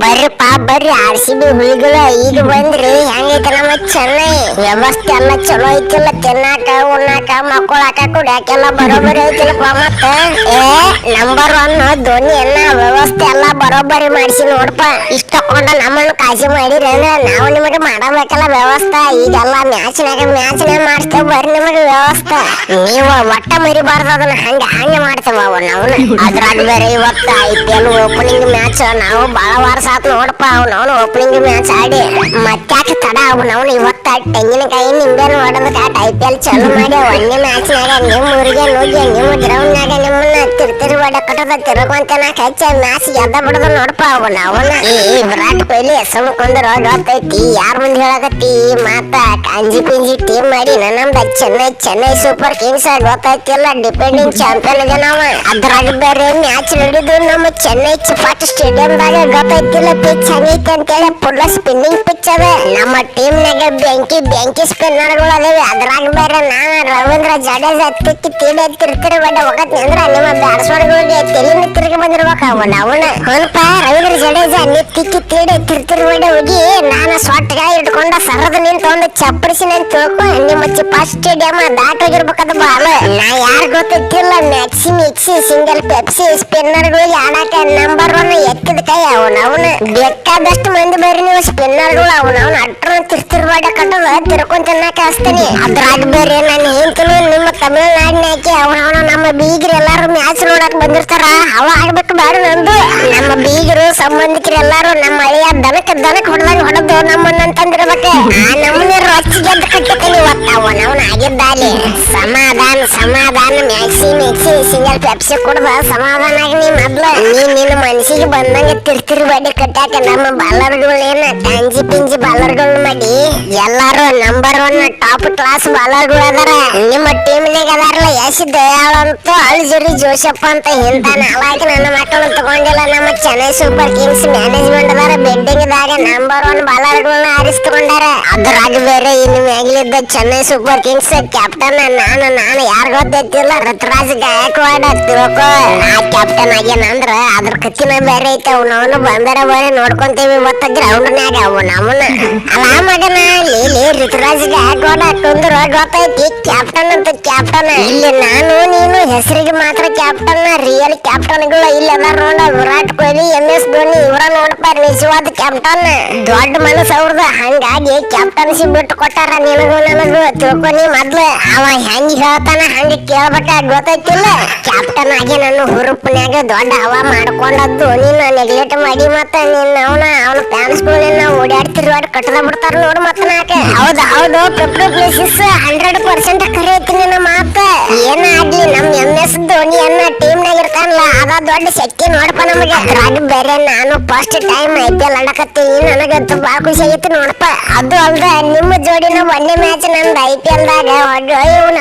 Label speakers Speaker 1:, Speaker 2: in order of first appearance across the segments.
Speaker 1: ಬರ್ರಿಪ್ಪ ಬರ್ರಿ R C B ಹುಲಿಗಳ ಈಗ ಬಂದ್ರಿ. ಹೆಂಗೈತೆ ನಮ್ಮ ಚೆನ್ನೈ? ವ್ಯವಸ್ಥೆ ಎಲ್ಲ ಚಲೋ ಐತಿಲ್ಲ. ತಿನ್ನಾಕ, ಉಣ್ಣಾಕ, ಮಕ್ಕಳಾಕ ಕುಡಿಯಾಕೆಲ್ಲ ಬರೋಬರಿ ಐತಿಲ್ಲಪ್ಪ ಮತ್ತ? ಏ? ನಂಬರ್ ಒನ್ ಧೋನಿ ಎಲ್ಲ ವ್ಯವಸ್ಥೆ ಎಲ್ಲ ಬರೋಬ್ಬರಿ ಮಾಡಿಸಿ ನೋಡಪ್ಪ ಇಷ್ಟ ತಕೊಂಡ ನಮ್ಮನ್ನು ಕಾಸಿ ಅಂದ್ರೆ ನಾವು ನಿಮಗೆ ಮಾಡಬೇಕಲ್ಲ ವ್ಯವಸ್ಥೆ. ಈಗೆಲ್ಲ ಮ್ಯಾಚ್ನಾಗ ಮ್ಯಾಚ್ನಾಗ ಮಾಡ್ತೇವೆ ಬರ್ರಿ ನಿಮಗೆ ವ್ಯವಸ್ಥೆ. ನೀವು ಒಟ್ಟ ಮರಿಬಾರ್ದು ಅದನ್ನ ಹಂಗ ಹಂಗೆ ಮಾಡ್ತೇವ ನಾವು. ಅದ್ರಾಗ ಬೇರೆ ಇವತ್ತು I P L opening match ನಾವು ಬಾಳ ವಾರ ಸಾತ್ ನೋಡಪ್ಪ ಅವ್ನು ಅವನು ಓಪನಿಂಗ್ ಮ್ಯಾಚ್ ಆಡಿ ಮತ್ತ್ಯಾಕೆ ತಡ ಅವ್ನು ಅವನು ಇವತ್ತ ತೆಂಗಿನಕಾಯಿ ನಿಂಬೆನ ಹೊಡೆದ ಕಾಟ್ ಐ ಪಿ ಎಲ್ ಚಾಲು ಮಾಡಿ ಒಂದೇ ಮ್ಯಾಚ್ನಾಗ ನಿಮ್ಮ ಊರಿಗೆ ನುಗ್ಗಿ ನಿಮ್ಮ ಗ್ರೌಂಡ್ನಾಗ ನಿಮ್ಮನ್ನ ತಿರ್ತಿರಿ ಹೊಡ ಕಟ್ಟದ ತಿರ್ಕೊಂತನ ಕಚ್ಚ ಮ್ಯಾಚ್ ಎದ್ದ ಬಿಡದ ನೋಡಪ್ಪ ಅವನ ಅವನ. ಈ ವಿರಾಟ್ ಕೊಹ್ಲಿ ಹೆಸರು ಕೊಂದ್ರ ಗೊತ್ತೈತಿ ಯಾರ ಮುಂದೆ ಹೇಳಕತ್ತಿ? ಮಾತ ಕಾಂಜಿ ಪಿಂಜಿ ಟೀಮ್ ಮಾಡಿ ನನ್ನಂದ ಚೆನ್ನೈ ಚೆನ್ನೈ ಸೂಪರ್ ಕಿಂಗ್ಸ್ ಗೊತ್ತಾಯ್ತಿಲ್ಲ. ಡಿಪೆಂಡಿಂಗ್ ಚಾಂಪಿಯನ್ ಇದೆ ನಾವ ಅದ್ರಾಗ ಬೇರೆ ಮ್ಯಾಚ್ ನಡೆದು ನಮ್ಮ ಚೆನ್ನೈ ಚಿಪಾಟ್ ಸ್ಟೇಡಿಯಂದಾಗ ಗೊತ್ತೈತಿಲ್ಲ ಪಿಚ್ ಹಂಗೈತಿ ಅಂತೇಳಿ ಫುಲ್ ಸ್ಪಿನ್ನಿಂಗ್ ಪಿಚ್ ಅದ. ನಮ್ಮ ಟೀಮ್ ನಾಗ ಬೆಂಕಿ ಬೆಂಕಿ ಸ್ಪಿನ್ನರ್ಗಳು ಅದಾವೆ. ಅದ್ರಾಗ ಬೇರೆ ನಾನು ರವೀಂದ್ರ ಜಡೇಜಾ ತಿಕ್ಕಿ ತೀಡಿ ತಿರ್ತಿರ್ ಬಡ ಹೋಗತ್ನಿ ಅಂದ್ರ ನಿಮ್ಮ ಬ್ಯಾಟ್ಸ್ಮನ್ಗಳಿಗೆ ತಲೆನ ತಿರುಗಿ ಬಂದಿರ್ಬೇಕ ಅವನ. ಅವನ ಅವನಪ್ಪ ರವೀಂದ್ರ ಜಡೇಜಾ ನೀ ತಿಕ್ಕಿ ತೀಡಿ ತಿರ್ತಿರ್ ಬಡ್ಡ ಹೋಗಿ ನಾನು ಸೊಟ್ಟಗ ಇಟ್ಕೊಂಡ ಸರದ ನಿಂತ ಒಂದು ಚಪ್ಪಡಿಸಿ ನಾನು ತಿಳ್ಕೊ ನಿಮ್ಮ ಚಿಪ್ಪ ಸ್ಟೇಡಿಯಂ ದಾಟ್ ಹೋಗಿರ್ಬೇಕದ ಬಾಲ. ನಾ ಯಾರು ಗೊತ್ತಿಲ್ಲ ಮ್ಯಾಕ್ಸಿ ಮಿಕ್ಸಿ, ಸಿಂಗಲ್ ಪೆಪ್ಸಿ, ಸ್ಪಿನ್ನರ್ಗಳಿಗೆ ಆಡಾಕ ನಂಬರ್ ಒನ್ ಎತ್ತಿದ ಕೈ ಅವನ. ಅವನ ಬೇಕಾದಷ್ಟು ಮಂದಿ ಬೇರೆ ನೀವು ಸ್ಪಿನ್ನರ್ಗಳು. ಅವನ ಅವನ ಅಟ್ರ ತಿರ್ತಿರ್ಬೇಡ ಕಟ್ಟದ ತಿರ್ಕೊಂತ ತಿನ್ನಾಕ ಹಸ್ತೀನಿ ಅದ್ರಾಗ ಬೇರೆ ನಾನು ಹೇಳ್ತೀನಿ ಬೀಗರು ಎಲ್ಲಾರು ಮ್ಯಾಚ್ ನೋಡಕ್ ಬಂದಿರ್ತಾರ, ಅವ ಆಗ್ಬೇಕು ಬೇಡ ನಂದು. ನಮ್ಮ ಬೀಗರು, ಸಂಬಂಧಿಕರು ಎಲ್ಲಾರು ನಮ್ಮ ಹಳೆಯ ದನಕ್ ದನಕ್ ಹೊಡೆದಂಗ ಹೊಡೆದು ನಮ್ಮನ್ನ ಅಂತಂದಿರ್ಬೇಕು. ಆ ನಮ್ಮನ್ನ ರೊಚ್ಚಿ ಗೆದ್ದು ಕಟ್ಟಿತೀನಿ ಇವತ್ತ ಅವನ ಆಗಿದ್ದಾಲಿ. ಆಗಿದ್ದಾಲಿ ಸಮಾಧಾನ ಸಮಾಧಾನ, ಮ್ಯಾಕ್ಸಿ ಮಿಕ್ಸಿ ಸಿಂಗಲ್ ಪೆಪ್ಸಿ ಕುಡ್ದ ಸಮಾಧಾನ ಆಗಿ ನೀ ಮೊದ್ಲ. ನೀ ನಿನ್ನ ಮನಸ್ಸಿಗೆ ಬಂದಂಗ ತಿರ್ತಿರಿ ಬಡ್ಡಿ ಕಟ್ಟಾಕ ನಮ್ಮ ಬಾಲರ್ಗಳೇನ ತಂಜಿ ಪಿಂಜಿ ಬಾಲರ್ಗಳನ್ನ ಮಾಡಿ ಎಲ್ಲಾರು ನಂಬರ್ ಒನ್ ಟಾಪ್ ಕ್ಲಾಸ್ ಬಾಲರ್ಗಳು ಅದಾರ. ನಿಮ್ಮ ಟೀಮ್ನಾಗ ಅದಾರಲ್ಲ ಯಶ್ ದಯಾಳ ಅಂತ ಅಳ್ಜಿರಿ ಜೋಶಪ್ಪ ಅಂತ ಇಂತ ಅವಾಗ ನನ್ನ ಮಕ್ಕಳು ತಗೊಂಡಿಲ್ಲ. ನಮ್ಮ ಚೆನ್ನೈ ಸೂಪರ್ ಕಿಂಗ್ಸ್ ಮ್ಯಾನೇಜ್ಮೆಂಟ್ ಅದಾರ ಬೆಡ್ಡಿಂಗ್ ದಾಗ ನಂಬರ್ ಒನ್ ಬಾಲರ್ಗಳನ್ನ ಆರಿಸ್ಕೊಂಡಾರ. ಅದ್ರಾಗ ಬೇರೆ ಇನ್ನು ಮ್ಯಾಗ್ಲಿದ್ದ ಚೆನ್ನೈ ಸೂಪರ್ ಕಿಂಗ್ಸ್ ಕ್ಯಾಪ್ಟನ್ ನಾನು ನಾನು ಯಾರು ಗೊತ್ತಿಲ್ಲ ಋತುರಾಜ್ ಗಾಯಕ್ವಾಡ್ ತಿಳ್ಕೊ ನಾ ಕ್ಯಾಪ್ಟನ್ ಆಗ್ಯಾನ ಅಂದ್ರ ಅದ್ರ ಕತ್ತಿನ ಬೇರೆ ಐತೆ ಅವನವನು ಬಂದರ ಬೇರೆ ನೋಡ್ಕೊಂತೀವಿ ಇವತ್ತ ಗ್ರೌಂಡ್ನ್ಯಾಗ ಅವನ ಅವನ ಅಲ್ಲ ಮಗನ ಲೀಲಿ ಋತುರಾಜ್ ಗಾಯಕ್ವಾಡ ಕುಂದ್ರ ಗೊತ್ತೈತಿ ಕ್ಯಾಪ್ಟನ್ ಅಂತ ಕ್ಯಾಪ್ಟನ್ ಇಲ್ಲಿ ನಾನು, ನೀನು, ಹೆಸರಿಗೆ ಮಾತ್ರ ಕ್ಯಾಪ್ಟನ್ ರಿಯಲ್ ಕ್ಯಾಪ್ಟನ್ಗಳು ಇಲ್ಲಿ ಅದಾರ ನೋಡ, ವಿರಾಟ್ ಕೊಹ್ಲಿ ಎಂ ಎಸ್ ಧೋನಿ, ಇವರ ನೋಡಪ್ಪ ನಿಜವಾದ ಕ್ಯಾಪ್ಟನ್ ದೊಡ್ಡ ಮನಸ್ಸು ಅವ್ರದ್ದು ಹಂಗಾಗಿ ಕ್ಯಾಪ್ಟನ್ಶಿಪ್ ಬಿಟ್ಟು ಕೊಟ್ಟಾರ ನಿನಗೂ ನನಗೂ ತಿಳ್ಕೊನಿ ಮೊದ್ಲು. ಅವ ಹೆಂಗ್ ಹೇಳ್ತಾನ ಹಂಗ ಕೇಳ್ಬೇಕ ಗೊತ್ತೈತಿಲ್ಲ? ಕ್ಯಾಪ್ಟನ್ ಆಗಿ ನನ್ನ ಹುರುಪ್ನ್ಯಾಗ ದೊಡ್ಡ ಹವಾ ಮಾಡ್ಕೊಂಡದ್ದು. ನಿನ್ನ ನೆಗ್ಲೆಕ್ಟ್ ಮಾಡಿ ಮತ್ತ ನಿನ್ನ ಅವನ ಅವನ ಫ್ಯಾನ್ಸ್ ನಿನ್ನ ಓಡಾಡ್ತಿರ್ ಓಡ್ ಕಟ್ಟದ ಬಿಡ್ತಾರ ನೋಡು ಮತ್ತ ನಾಕ. ಹೌದು ಹೌದು ಪ್ರಕೃತಿ ಹಂಡ್ರೆಡ್ ಪರ್ಸೆಂಟ್ ಕರೆ ಐತಿ ನಿನ್ನ ಮಾತ. ಏನ ಎಸ್ ಧೋನಿ ಅನ್ನ ಟೀಮ್ ನಾಗ ಇರ್ತಾನಲ್ಲ, ಅದ ದೊಡ್ಡ ಶಕ್ತಿ ನೋಡಪ್ಪ ನಮಗೆ. ಅದ್ರಾಗ ಬೇರೆ ನಾನು first time I P L ಆಡಕತ್ತೀನಿ, ನನಗಂತೂ ತುಂಬಾ ಖುಷಿ ಆಗೈತಿ ನೋಡಪ್ಪ. ಅದು ಅಲ್ದ ನಿಮ್ಮ ಜೋಡಿನ ಒಂದೇ ಮ್ಯಾಚ್ ನಂದು ಐ ಪಿ ಎಲ್ ದಾಗ.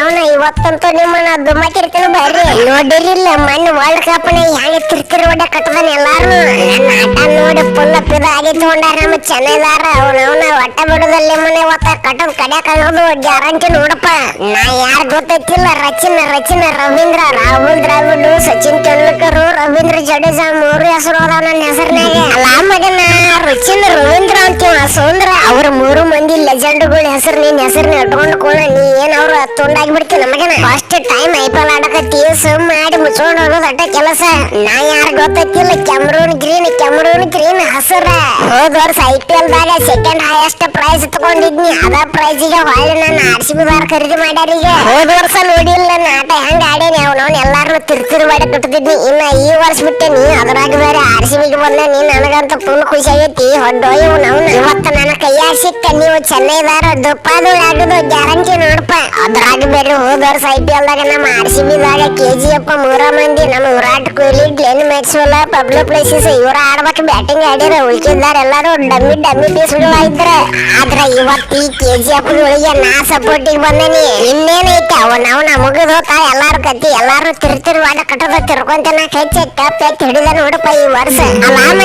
Speaker 1: ಅವನ ಇವತ್ತಂತೂ ನಿಮ್ಮನ್ನ ದುಮ್ಮಾಕಿರ್ತೀನಿ ಬರ್ರಿ ನೋಡಿರಿಲ್ಲ ಮೊನ್ನೆ ವರ್ಲ್ಡ್ ಕಪ್ನ ಹೆಂಗ ತಿರ್ತಿರ್ ಒಡೆ ಕಟ್ಟದನ್ ಎಲ್ಲಾರು. ನನ್ನ ಆಟ ನೋಡಿ ಫುಲ್ ಪಿದ ಆಗಿ ತಗೊಂಡಾರ ನಮ್ಮ ಚೆನ್ನೈದಾರ ಅವನವನ ಒಟ್ಟ ಬಿಡುದಲ್ಲಿ ಮನೆ ಒತ್ತ ಕಟ್ಟದ್ ಕಡ್ಯಾಕ ಆಗೋದು ಗ್ಯಾರಂಟಿ ನೋಡಪ್ಪ. ನಾ ಯಾರು ಗೊತ್ತೈತಿಲ್ಲ, ರಚಿನ ರಚಿನ ರವೀಂದ್ರ, ರಾಹುಲ್ ದ್ರಾವಿಡ್, ಸಚಿನ್ ತೆಂಡೂಲ್ಕರ್, ರವೀಂದ್ರ ಜಡೇಜಾ ಮೂರು ಹೆಸರು ಅದಾವ ನನ್ನ ಹೆಸರಿನಾಗ. ಅಲ್ಲ ಮಗನ ರಚಿನ್ ರವೀಂದ್ರ ಅಂತೀವ ಸೌಂದ್ರ ಅವ್ರ ಮೂರು ಮಂದಿ ಲೆಜೆಂಡ್ಗಳ ಹೆಸರು ನಿನ್ನ ಹೆಸರನ್ನ ಇಟ್ಕೊಂಡು ಕೋಣ ನೀ ಏನ್ ಅವ್ರ ತುಂಡಾಗಿ ಬಿಡ್ತೀನಿ ಮಗನ? First time I P L ಮಾಡಿ ಮುಚ್ಕೊಂಡು ಹೋಗೋದು ಅಟ್ಟ ಕೆಲಸ. ನಾ ಯಾರು ಗೊತ್ತೈತಿಲ್ಲ ಕೆಮ್ರೂನ್ ಗ್ರೀನ್ ಹಸಿರ ಹೋದ ವರ್ಷ I P second highest price ತಗೊಂಡಿದ್ನಿ. ಅದ ಪ್ರೈಸ್ ಈಗ ಹೊಳ್ಳಿ ನನ್ನ ಆರ್ ಸಿ ಬಿ ಬಾರ್ ಖರೀದಿ ಮಾಡ್ಯಾರ ಈಗ. ಹೋದ ವರ್ಷ ನೋಡಿಲ್ಲ ನಾಟ ಹೆಂಗ ಆಡೇನಿ ಅವ್ನವ್ನ ತಿರ್ತಿರ್ ಮಾಡಿ ಕಟ್ಟಿದ್ನಿ ಇನ್ನ ಈ ವರ್ಷ ಬಿಟ್ಟೇನಿ ಅದ್ರಾಗ ಬೇರೆ ಆರ್ ಸಿ ಬಿಗೆ ಬಂದ. ನೀ ನನಗಂತ ಫುಲ್ ಖುಷಿ ಆಗೈತಿ. ಹೊಡ್ಡೋಯ್ ನಾವು ಇವತ್ತ ನನ್ನ ಕೈಯಾಗ ಸಿಕ್ಕ ನೀವು ಚೆನ್ನೈದಾರ. ದುಪ್ಪಾದು ಆಗೋದು ಗ್ಯಾರಂಟಿ ನೋಡಪ್ಪ. ಅದ್ರಾಗ ಬೇರೆ ಹೋದ ವರ್ಷ ಐ ಪಿ ನಮ್ಮ ಆರ್ ಸಿ ಬಿ ದಾಗ, ಕೆ ಜಿ ಅಪ್ಪ ಮೂರ ಮಂದಿ, ನಮ್ಮ Virat Kohli, Glenn Maxwell public Plessis ಇವ್ರ ಆಡ್ಬೇಕು ಬ್ಯಾಟಿಂಗ್ ಆಡ್ಯಾರ, ಉಳ್ಕಿದಾರ ಎಲ್ಲಾರು. ಡಮ್ಮಿ ಡಮ್ಮಿ ಪೀಸ್ ಇದ್ರ ಆದ್ರ ಇವತ್ತು ಈ ಕೆ ಜಿ ಎಫ್ ಗಳಿಗೆ ನಾ ಸಪೋರ್ಟಿಗೆ ಬಂದೇನಿ ಇನ್ನೇನೈತೆ? ಅವ ನಾವು ನಮಗದು ಹೋತ ಎಲ್ಲಾರು ಕತ್ತಿ ಎಲ್ಲಾರು ತಿರ್ತಿರ್ ವಾಡ ಕಟ್ಟದ ತಿರ್ಕೊಂತನ ಹೆಚ್ಚೆ ಕಪ್ ಎತ್ತಿ ಹಿಡಿದ ನೋಡಪ್ಪ ಈ ವರ್ಷ. ಅಲ್ಲ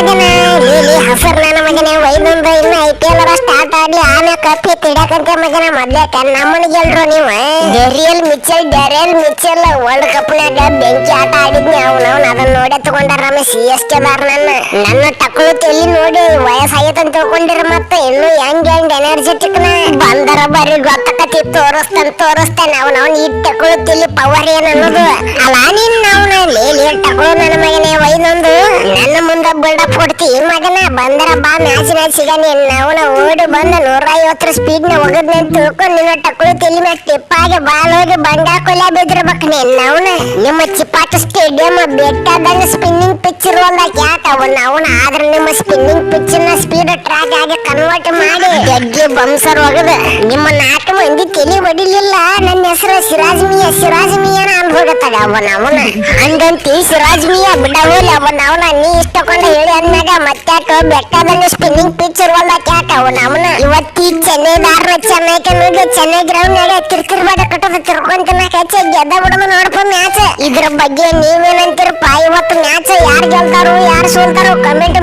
Speaker 1: ಕಪ್ಪಿ ತಿಡಕಂತ ಮಗನ ಮೊದ್ಲೇಕ ನಮ್ಮನಿಗೆ ಎಲ್ರು ನೀವು Daryl Mitchell Daryl Mitchell world cup ನಾಗ ಬೆಂಕಿ ಆಟ ಆಡಿದ್ನಿ ಅವ್ನ ಅವ್ನ ಅದನ್ನ ನೋಡೇ ತಗೊಂಡಾರ ನಮ್ಮ ಸಿ ಎಸ್ ಕೆ ದಾರ ನನ್ನ. ನನ್ನ ತಕ್ಕಳು ತಲಿ ನೋಡಿ ವಯಸ್ಸಾಗೈತೆ ಅಂತ ತಿಳ್ಕೊಂಡಿರ ಮತ್ತ ಇನ್ನು ಹೆಂಗ್ ಹೆಂಗ್ ಎನರ್ಜೆಟಿಕ್ನ. ಬಂದರ ಬರೀ ಗೊತ್ತಕತಿ ತೋರಿಸ್ತಾನ ತೋರಿಸ್ತಾನೆ ಅವ್ನ ಅವ್ನ ಈ ತಕ್ಕಳು ತಲಿ ಪವರ್ ಏನ್ ಅನ್ನೋದು. ಅಲ್ಲ ನೀನ್ ಅವ್ನ ಲೇ ಲೇ ಟಕ್ಳು ನನ್ನ ಮಗನೇ ಒಯ್ದೊಂದು ನನ್ನ ಮುಂದೆ ಬಿಲ್ಡಪ್ ಕೊಡ್ತಿ ಮಗನ ಬಂದರ ಬಾ ಮ್ಯಾಚಿನ ಸಿಗ ನೀನ್ ಅವನ ಓಡಿ ಬಂದ ನೂರ ಐವತ್ತರ ಸ್ಪೀಡ್ನ ಒಗದ್ನ ತಿಳ್ಕೊಂಡು ನಿನ್ನ ಟಕ್ಕಳು ತಲಿ ಮ್ಯಾಗ ಬಾಲ್ ಹೋಗಿ ಬಂಡ ಕೊಲೆ ಬಿದ್ದಿರ್ಬೇಕು ನೀನ್ ಅವನ ನಿಮ್ಮ ಚಿಪಾಟ ಸ್ಟೇಡಿಯಂ ಬೆಟ್ಟದಂಗ ಸ್ಪಿನ್ನಿಂಗ್ ಪಿಚ್ ಇರುವಲ್ದಾಗ ಯಾಕ ಅವನ ಅವನ ಆದ್ರ ನಿಮ್ಮ ಸ್ಪಿನ್ನಿಂಗ್ ಪಿಚ್ನ ಸ್ಪೀಡ್ ಟ್ರ್ಯಾಕ್ ಆಗಿ ಕನ್ವರ್ಟ್ ಮಾಡಿ. ಜಗ್ಗಿ ಬಂಸರ್ ಒಗದ. ನಿಮ್ಮ ನಾಲ್ಕು ಮಂದಿ ತಲಿ ಹೊಡಿಲಿಲ್ಲ ನನ್ನ ಹೆಸರು ಸಿರಾಜ್ ಮಿಯಾ ಸಿರಾಜ್ ಮಿಯಾನ ಅನ್ಬೋಗತ್ತಾಗ ಅವನ ಅವನ ಹಂಗಂತಿ ಸಿರಾಜ್ ಮಿಯಾ ಬಿಡವಲ್ಲ ಅವನ ಅವನ ನೀ ಇಷ್ಟಕೊಂಡ ಹೇಳಿ ಅಂದಾಗ ಮತ್ತಾಕ ಬೆಟ್ಟದಲ್ಲಿ ಸ್ಪಿನ್ನಿಂಗ್ ಪಿಚ್ ಇರುವಲ್ದಾಗ ಯಾಕ ಅವನ ಅವನ ಇವತ್ತಿ ಚೆನ್ನೈ ದಾರ ಚೆನ್ನೈಗೆ ನುಗ್ಗಿ ಚೆನ್ನೈ ಗ್ರೌಂಡ್ ನಾಗ ಕಿರ್ಕಿರ್ ಬಾಡ ಕಟ್ಟದ ತಿರ್ಕೊಂತ ಕಚ್ಚೆ ಗೆದ್ದ ಬಿಡಮ ನೋಡಪ್ಪ ಮ್ಯಾಚ್. ಇದ್ರ ಬಗ್ಗೆ ನೀವೇನಂತೀರಪ್ಪ? ಇವತ್ತು ಮ್ಯಾಚ್ ಯಾರು ಗೆಲ್ತಾರೋ, ಯಾರು ಸೋಲ್ತಾರೋ ಕಮೆಂಟ್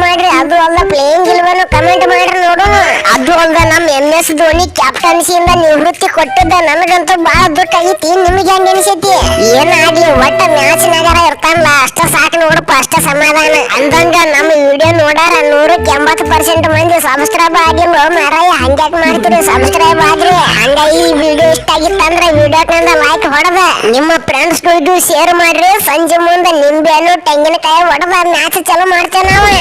Speaker 1: ಎಂ ಎಸ್ ಧೋನಿ ಕ್ಯಾಪ್ಟನ್ಸಿಯಿಂದ ನಿವೃತ್ತಿ ಕೊಟ್ಟಿದ್ದ ನನಗಂತೂ ಬಹಳ ದುಃಖ ಐತಿ. ನಿಮಗೆ ಹೆಂಗ ಅನಿಸೈತಿ? ಏನಾಗ್ಲಿ ಒಟ್ಟ ಮ್ಯಾಚ್ ನಗರ ಇರ್ತಾನಲ್ಲ ಅಷ್ಟ ಸಾಕು ನೋಡಪ್ಪ, ಅಷ್ಟ ಸಮಾಧಾನ. ಅಂದಂಗ ನಮ್ಮ ವಿಡಿಯೋ ನೋಡಾರ ನೂರಕ್ಕೆ ಎಂಬತ್ತು ಪರ್ಸೆಂಟ್ ಮಂದಿ ಸಬ್ಸ್ಕ್ರೈಬ್ ಆಗಿಲ್ಲ. ಮಾರಾಯ, ಹಂಗ್ಯಾಕ್ ಮಾಡ್ತೀರಿ? ಸಬ್ಸ್ಕ್ರೈಬ್ ಆದ್ರಿ ಹಂಗ ಈ ವಿಡಿಯೋ ಇಷ್ಟ ಆಗಿತ್ತಂದ್ರೆ ವಿಡಿಯೋಕ್ನಿಂದ ಲೈಕ್ ಹೊಡೆದ. ನಿಮ್ಮ ಫ್ರೆಂಡ್ಸ್ ಇದು ಶೇರ್ ಮಾಡ್ರಿ. ಸಂಜೆ ಮುಂದೆ ನಿಂಬೆ ಹಣ್ಣು ತೆಂಗಿನಕಾಯಿ ಹೊಡೆದ ಮ್ಯಾಚ್ ಚಲೋ ಮಾಡ್ತೇವೆ ನಾವು.